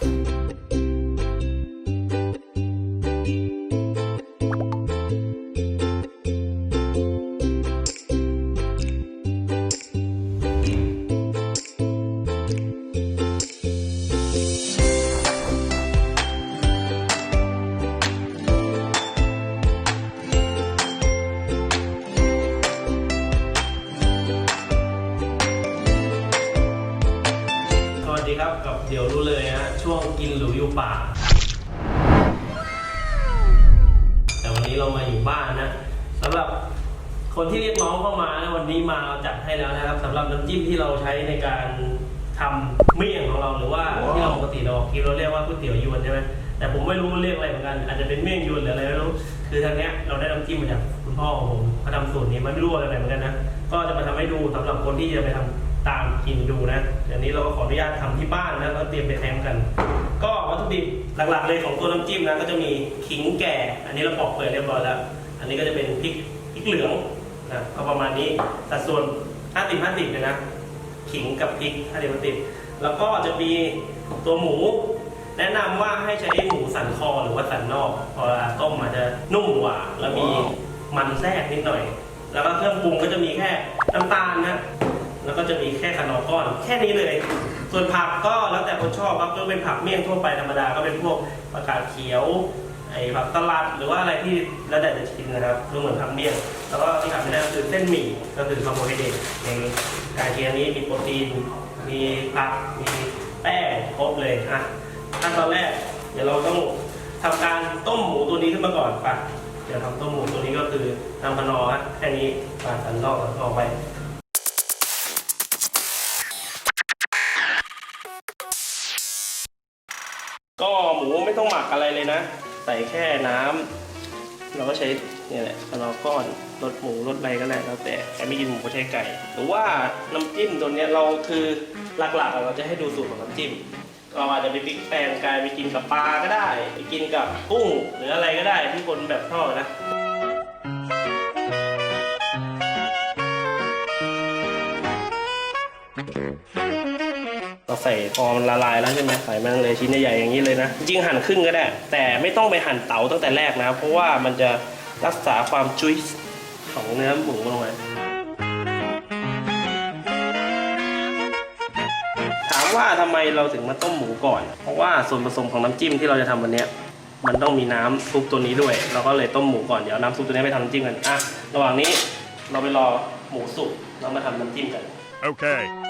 ส ดีครับกับเดี๋ยวรู้เลยฮะช่วงกินหรูอยู่ป่า แต่วันนี้เรามาอยู่บ้านนะสำหรับคนที่เรียกร้องเข้ามานะวันนี้มาเราจัดให้แล้วนะครับสำหรับน้ำจิ้มที่เราใช้ในการทำเมี่ยงของเราหรือว่าที่เราปกติเรากินเราเรียกว่าก๋วยเตี๋ยวยวนใช่ไหมแต่ผมไม่รู้มันเรียกอะไรเหมือนกัน อาจจะเป็นเมี่ยงยวนหรืออะไรไม่รู้คือทางเนี้ยเราได้น้ำจิ้มมาจากคุณพ่อของผมเขาทำสูตรนี้มันไม่รู้อะไรเหมือนกันนะก็จะมาทำให้ดูสำหรับคนที่จะไปทำ ตามกินดูนะเดี๋ยวนี้เราก็ขออนุญาตทำที่บ้านนะแล้วเตรียมไปแทมกัน ก็วัตถุดิบหลักๆเลยของตัวน้ำจิ้มนะก็จะมีขิงแก่ อันนี้เราปอกเปลือกเรียบร้อยแล้ว อันนี้ก็จะเป็นพริกพริกเหลืองนะก็ประมาณนี้สัดส่วน50 50เลยนะขิงกับพริก50 50แล้วก็จะมีตัวหมู แนะนำว่าให้ใช้หมูสันคอหรือว่าสันนอกพอเวลาต้มมันจะนุ่มกว่า แล้วมีมันแทรกนิดหน่อย แล้วก็เครื่องปรุงก็จะมีแค่น้ำตาลนะ แล้วก็จะมีแค่ขนมก้อนแค่นี้เลย ส่วนผักก็แล้วแต่คนชอบครับก็เป็นผักเมี่ยงทั่วไปธรรมดาก็เป็นพวกผักกาดเขียวไอ้ผักตลัดหรือว่าอะไรที่แล้วแต่จะชิมนะครับดูเหมือนทำเมี่ยงแล้วก็ที่ขาดไม่ได้ก็คือเส้นหมี่ก็คือคาร์โบไฮเดรตในการเคียงนี้มีโปรตีน มีผักมีแป้งครบเลยอะขั้นตอนแรก เดี๋ยวเราต้องทำการต้มหมูตัวนี้ขึ้นมาก่อนป่ะเดี๋ยวทำต้มหมูตัวนี้ก็คือทำพนอฮะแค่นี้ปาดสันนอกออกไป ก็หมูไม่ต้องหมักอะไรเลยนะ ใส่แค่น้ำเราก็ใช้เนี่ยแหละขนอก้อนรสหมูรสอะไรก็แล้วแล้วแต่ใครไม่กินหมูก็ใช้ไก่หรือว่าน้ำจิ้มตัวเนี้ยเราคือหลักๆเราจะให้ดูสูตรของน้ำจิ้มเราอาจจะไปพลิกแปลงกายไปกินกับปลาก็ได้ ไปกินกับกุ้งหรืออะไรก็ได้ที่คนแบบชอบนะ ใส่พอมันละลายแล้วใช่ไหมใส่มันเลยชิ้นใหญ่ๆอย่างนี้เลยนะ จริงหั่นครึ่งก็ได้ แต่ไม่ต้องไปหั่นเต๋าตั้งแต่แรกนะ เพราะว่ามันจะรักษาความจุยของเนื้อหมูลงไว้ถามว่าทำไมเราถึงมาต้มหมูก่อน เพราะว่าส่วนผสมของน้ำจิ้มที่เราจะทำวันนี้มันต้องมีน้ำซุปตัวนี้ด้วย เราก็เลยต้มหมูก่อน เดี๋ยวน้ำซุปตัวนี้ไปทำน้ำจิ้มกัน อะ ระหว่างนี้เราไปรอหมูสุกแล้วมาทำน้ำจิ้มกัน Okay. อ่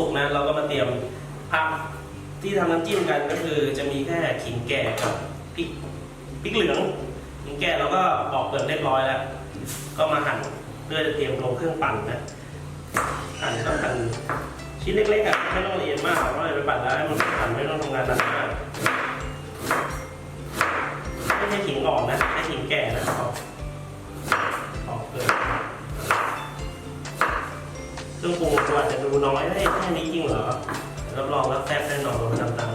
สุกนะเราก็มาเตรียมผักที่ทำน้ำจิ้มกันก็คือจะมีแค่ขิงแก่กับพริกพริกเหลืองขิงแก่เราก็ปอกเปลือกเรียบร้อยแล้ว ก็มาหั่นเพื่อจะเตรียมลงเครื่องปั่นนะหั่นต้องหั่นชิ้นเล็กๆอะไม่ต้องละเอียดมากเพราะอะไรไปปั่นแล้วให้มันหั่นไม่ต้องทำงานหนักมากไม่ใช่ขิงอ่อนนะใช้ขิงแก่นะ เครื่องปรุงตัวอาจจะดูน้อยได้แค่นี้จริงเหรอรับรองว่าแซ่บแน่นอนลองทำตาม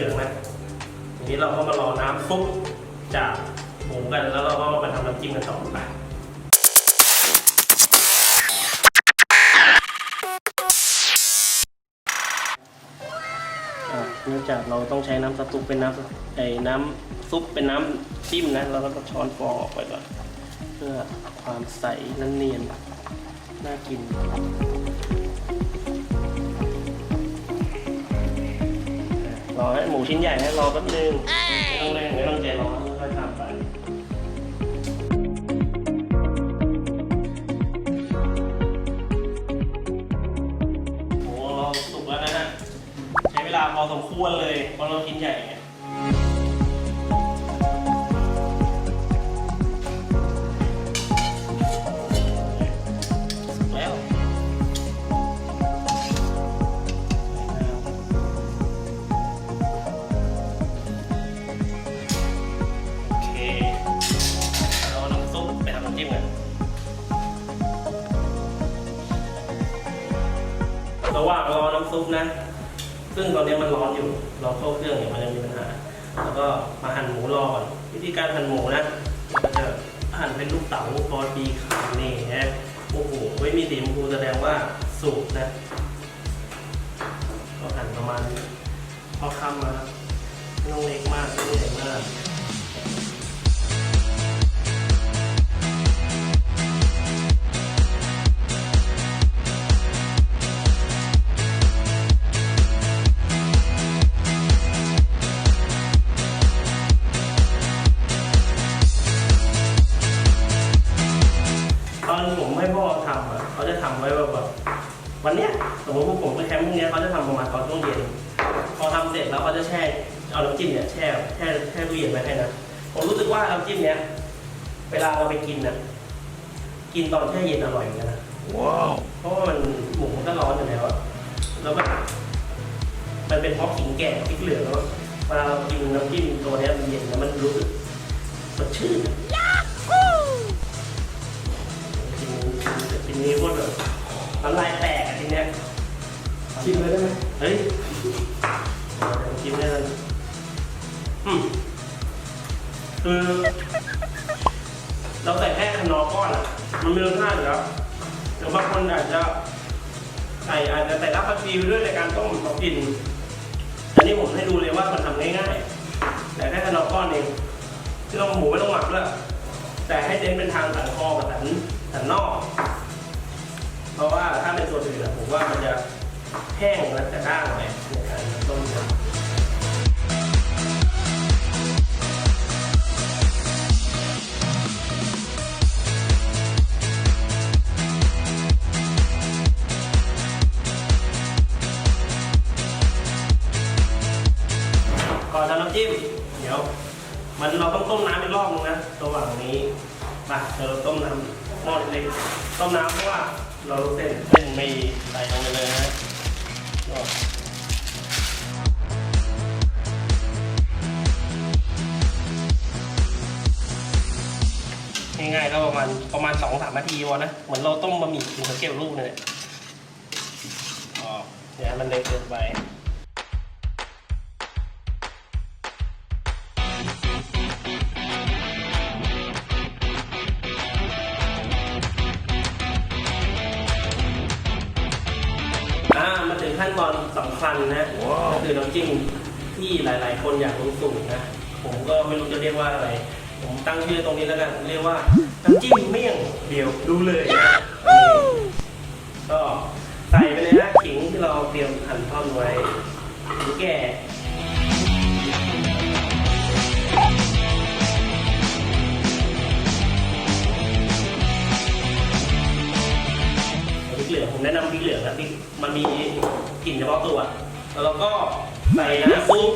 ลืองนะทีนี้เราก็มารอน้ำซุปจากหมูกันแล้วเราก็มาทำน้ำจิ้มกันต่อไปเนื่องจากเราต้องใช้น้ำสต๊กเป็นน้ำไอ้น้ำซุปเป็นน้ำจิ้มนะเราก็ต้องช้อนฟองออกไปก่อนเพื่อความใสและเนียนน่ากิน รอให้หมูชิ้นใหญ่ให้รอแป๊บนึงไม่ต้องเร่งไม่ต้องใจร้อนค่อยๆทำไปโอ้เราสุกแล้วนะฮะใช้เวลาพอสมควรเลยเพราะเราชิ้นใหญ่ ระหว่างรอน้ำซุปนะ ซึ่งตอนนี้มันร้อนอยู่ราเข้าเครื่องเนี่ยมันยังมีปัญหา แล้วก็มาหั่นหมูรอก่อนวิธีการหั่นหมูนะก็จะหั่นเป็นลูกเต๋าพอดีคำนี่นะโอ้โหไม่มีสีชมพูแสดงว่าสุกนะก็หั่นประมาณพอคำมาไม่ต้องเล็กมากไม่ต้องใหญ่มาก ลาเราไปกินน่ะ กินตอนแช่เย็นอร่อยเหมือนกันนะว้าวเพราะว่ามันหมูมันก็ร้อนอยู่แล้วอะแล้วแบบมันเป็นเพราะขิงแก่พริกเหลืองแล้วเวลาเรากินน้ำจิ้มตัวเนี้ยมันเย็นแล้วมันรู้สึกสดชื่นอะกินกินนี้โคตรแบบน้ำลายแตกอะทีเนี้ยชิมเลยได้ไหมเฮ้ยเดี๋ยวกินได้เลยอืมคือ เราใส่แค่ขนอก้อนอะ มันมีรสชาติอยู่แล้วหรือบางคนอาจจะใส่อาจจะใส่รากผักชีไปด้วยในการต้มเขากิน อันนี้ผมให้ดูเลยว่ามันทำง่ายๆ แต่แค่ขนอก้อนเองที่เราหมูไม่ต้องหมักด้วแต่ให้เน้นเป็นทางสันคอกับสันสันนอก เพราะว่าถ้าเป็นตัวอื่นอะผมว่ามันจะแห้งและจะด้างหน่อย มน้ำอีกรอบนึงนะระหว่างนี้มาเดี๋ยวเราต้มน้ำหม้อเล็กๆต้มน้ำเพราะว่าเราเส้นเส้นไม่ใส่ลงไปเลยนะง่ายๆก็ประมาณประมาณสองสามนาทีวะนะ เหมือนเราต้มบะหมี่ถึงสเกลลูกเนี่ยอ๋อเดี๋ยวมันเล็กเกินไป นะก็คือน้ำจิ้มที่หลาย ๆ คนอยากรู้สูตรนะ ผมก็ไม่รู้จะเรียกว่าอะไร ผมตั้งชื่อตรงนี้แล้วกันเรียกว่าน้ำจิ้มเมี่ยงเดียวดูเลยนะก็ใส่ไปเลยนะขิงที่เราเตรียมหั่นท่อนไว้ขิงแก่พริกเหลืองผมแนะนำพริกเหลืองนะพริกมันมีกลิ่นเฉพาะตัว แล้วก็ใส่น้ำซุป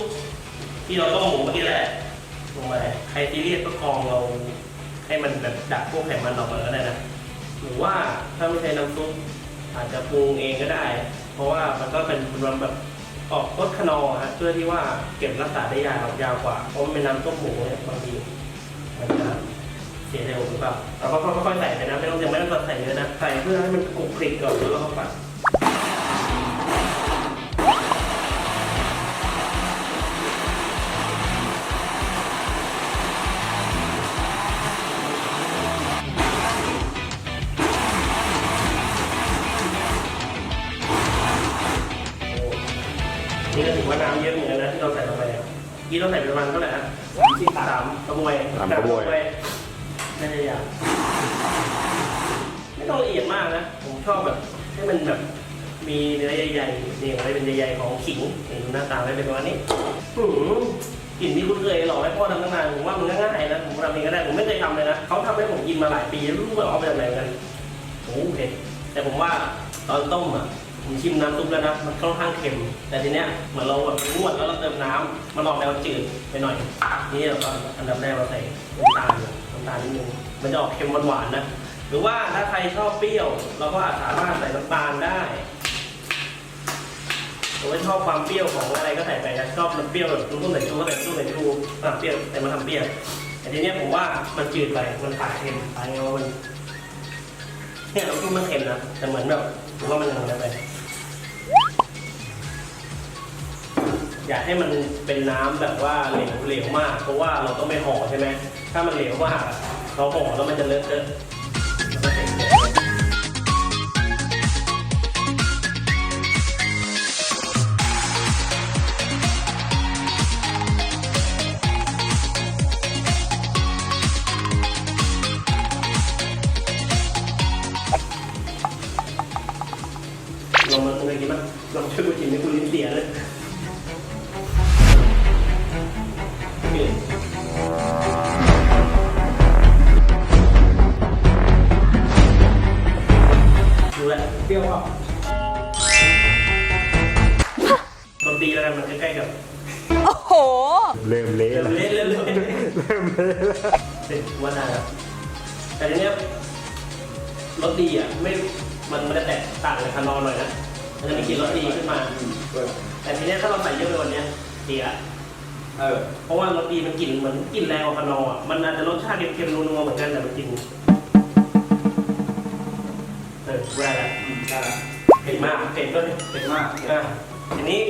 ที่เราต้มหมูเมื่อกี้แหละลงไปใครซีเรียสก็กรองเราให้มันแบบดักพวกไขมันออกมาก็ได้นะหรือว่าถ้าไม่ใช้น้ำซุปอาจจะปรุงเองก็ได้ เพราะว่ามันก็เป็นรวมแบบออกรสขนอร์ฮะเพื่อที่ว่าเก็บรักษาได้ยาวยาวกว่าเพราะมันเป็นน้ำต้มหมูเนี่ยบางทีมันจะเสียเร็วหรือเปล่าเราก็ค่อยๆใส่ไปนะไม่ต้องยังไม่ต้องใส่เยอะนะใส่เพื่อให้มันกรุบกริบก่อนแล้วก็ปัดนี่ เมื่อกี้เราใส่ไปประมาณเท่าไหร่นะชิมตามสามกระบวยสามกระบวยไม่ได้ยากไม่ต้องละเอียดมากนะ ผมชอบแบบให้มันแบบมีเนื้อใหญ่ๆนี่อะไรเป็นใหญ่ๆของขิงนี่ดูหน้าตาไม่เป็นประมาณนี้หือกลิ่นที่คุณเคยหลอกให้พ่อทำตั้งนานผมว่ามันก็ง่ายนะผมทำเองก็ได้ผมไม่เคยทำเลยนะเขาทำให้ผมกินมาหลายปีไม่รู้ว่าเอาไปจากไหนเหมือนกันโอ้โหเผ็ดแต่ผมว่าตอนต้มอะ ผมชิมน้ำซุปแล้วนะ มันค่อนข้างเค็ม แต่ทีเนี้ยเหมือนเราแบบนวดแล้วเราเติมน้ำมันออกแนวจืดไปหน่อย นี่เราก็อันดับแรกเราใส่น้ำตาลน้ำตาลนิดนึง มันจะออกเค็มหวานๆนะ หรือว่าถ้าใครชอบเปรี้ยว เราก็อาจสามารถใส่น้ำตาลได้ผมไม่ชอบความเปรี้ยวของอะไรก็ใส่ไปนะชอบน้ำเปรี้ยวแบบตุ้มๆใส่ชูก็ใส่ตุ้มใส่ชูอะเปรี้ยวแต่มาทำเปรี้ยวแต่ทีเนี้ยผมว่ามันจืดไปมันปากเค็มไปเพราะมันเนี่ยเราคิดมันเค็มนะแต่เหมือนแบบผมว่ามันยังไงไป อย่าให้มันเป็นน้ำแบบว่าเหลวเหลวมาก เพราะว่าเราต้องไปห่อใช่ไหมถ้ามันเหลวมากเราห่อแล้วมันจะเลอะเทอะ เละแล้วเสร็จว่าได้แล้วแต่ทีเนี้ยรสดีอะไม่มันมันจะแตกต่างจากคานอนหน่อยนะมันจะมีกลิ่นรสดีขึ้นมา แต่ทีเนี้ยถ้าเราใส่เยอะไปกวันนี้ยเสียเออเพราะว่ารสดีมันกลิ่นเหมือนกลิ่นแรงกว่าคานออะมันอาจจะรสชาติเค็มๆนัวๆเหมือนกันแต่มันกลิ่นเออแรงอะอืมได้ละเผ็ดมากเผ็ดก็เผ็ดมากอะทีนี้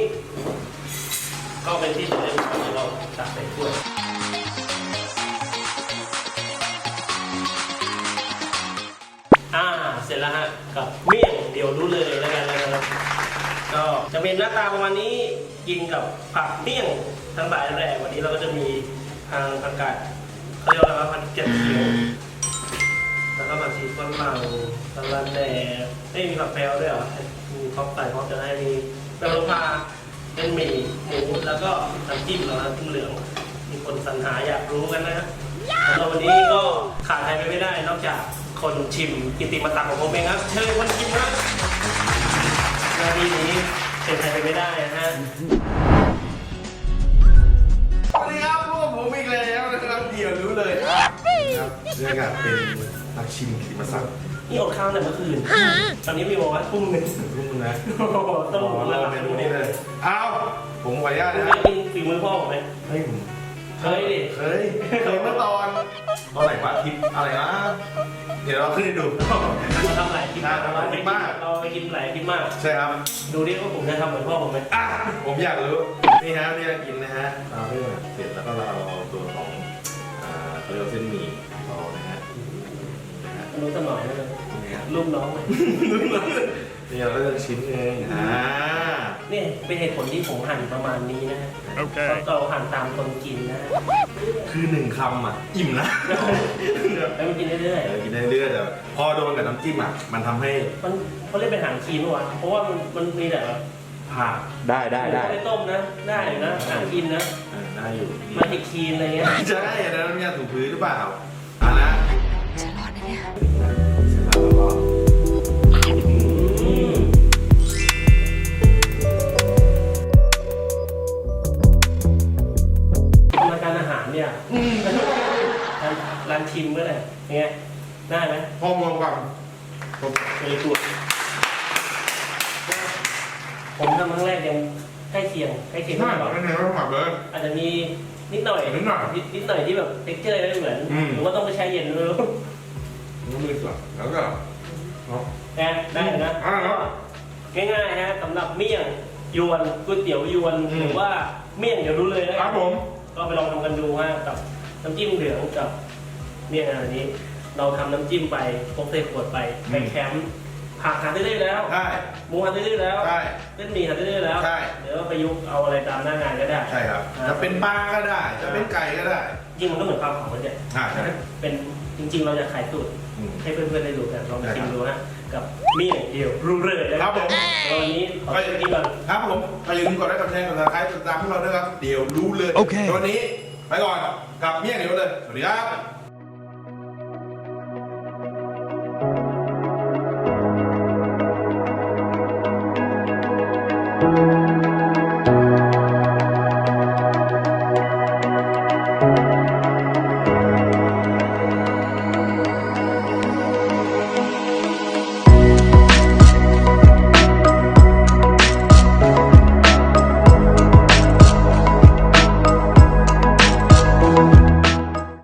ก็เป็นที่สุดแล้วที่เราตักใส่ถ้วย เสร็จแล้วฮะกับเมี่ยงเดี๋ยวรู้เลยแล้วกันนะครับก็จะเป็นหน้าตาประมาณนี้กินกับผักเมี่ยงทั้งหลายแหล่วันนี้เราก็จะมีทางผักกาดเขาเรียกว่าอะไรวะผักเจ็ดเขียวแล้วก็ผักชีฝรั่งสลัดแหน่ไม่มีผักแพรวด้วยเหรอมีพร็อปใส่พร็อจะให้มีแปลว่าพาเป็นหมี่หมูแล้วก็น้ำจิ้มเหรอน้ำจิ้มเหลืองมีคนสรรหาอยากรู้กันนะฮะสำหรับวันนี้ก็ขาดใครไปไม่ได้นอกจาก คนชิมกิตติมศักดิ์ของผมเองครับ เชิญคนชิมครับหน้าที่นี้เป็นใครไปไม่ได้นะฮะสวัสดีครับพวกผมอีกแล้วนะครับเดี๋ยวรู้เลยครับเรื่องการเป็นนักชิมกิติมศักดิ์นี่อดข้าวแต่เมื่อคืน ตอนนี้มีบอกว่าทุ่มหนึ่งรุ่นนะโอ้โหต้องรอมาเมนูนี้เลยอ้าวผมขออนุญาตคุณนะเคยกินฝีมือพ่อผมไหมเฮ้ยผมเคยดิ เคยเคยเมื่อตอนตอนไหนวะทริปอะไรนะ เดี๋ยวเราขึ้นให้ดู เราทำหลายคลิปใช่ทำหลายคลิปมาก เราไปกินหลายคลิปมาก ใช่ครับ ดูดิว่าผมจะทำเหมือนพ่อผมไหมอะ ผมอยากรู้ นี่ฮะที่เรากินนะฮะเราเพื่อเสร็จแล้วก็เราเอาตัวของอ่าเขาเรียกว่าเส้นหมี่เรานะฮะนะฮะรู้สักหน่อยนะนี่ฮะรูปน้องเลย นี่เราเลือกชิ้นเองอ่าเนี่ยเป็นเหตุผลที่ผมหั่นประมาณนี้นะฮะเพราะเราหั่นตามคนกินนะฮะคือหนึ่งคำอะ อิ่มนะแล้วมันกินเรื่อยเออกินได้เรื่อยแต่พอโดนกับน้ำจิ้มอะ มันทำให้ๆมันเขาเรียกเป็นอาหารคลีนปะวะเพราะว่ามันมันมีแต่แบบผักได้ได้ได้ไม่ต้มนะ ได้อยู่นะอาหารคลีนนะเออได้อยู่มันติดคลีนอะไรเงี้ย ใช่อันนั้นน้ำยาถูพื้นหรือเปล่า ชิมเมื่อไหร่เงี้ยได้ไหมพอรวมกันผมเลยตัวผมทำครั้งแรกยังใกล้เคียงใกล้เคียงน่ากันไม่เหนื่อยไม่หมักเลย อาจจะมีนิดหน่อยนิดหน่อยนิดหน่อยที่แบบเท็กเจอร์ไม่เหมือนอืมหรือว่าต้องไปแช่เย็นไม่รู้น้ำมือก่อนแล้วก็เนาะนะได้นะอ่าครับง่ายๆฮะสำหรับเมี่ยงยวนก๋วยเตี๋ยวยวนอืมหรือว่าเมี่ยงเดี๋ยวรู้เลยนะครับผมก็ไปลองทำกันดูฮะกับน้ำจิ้มเหลืองกับ เมี่ยงอันนี้เราทำน้ำจิ้มไปพกใส่ขวดไปไปแคมป์ผักหาได้เลยแล้วใช่ หมูหาได้เลยแล้วใช่ เส้นหมี่หาได้เลยแล้วใช่ เดี๋ยวประยุกต์เอาอะไรตามหน้างานก็ได้ ใช่ครับ จะเป็นปลาก็ได้ จะเป็นไก่ก็ได้ จริงมันก็เหมือนความเผาเนี่ยอ่าใช่ เป็นจริง ๆ เราจะขายสูตรอืม ให้เพื่อนๆได้ดูกันลองไปได้ชิครัมบดูฮะกับเมี่ยงเดียวรู้เลยนะครับผม แล้ววันนี้ขอไปกินก่อน ครับผมใครอย่าลืมกดไลค์กดแชร์กดซับสไครต์ติดตามพวกเราด้วยครับ เดี๋ยวรู้เลยโอเค วันนี้ไปก่อนกับเมี่ยงเดี๋ยวเลย สวัสดีครับ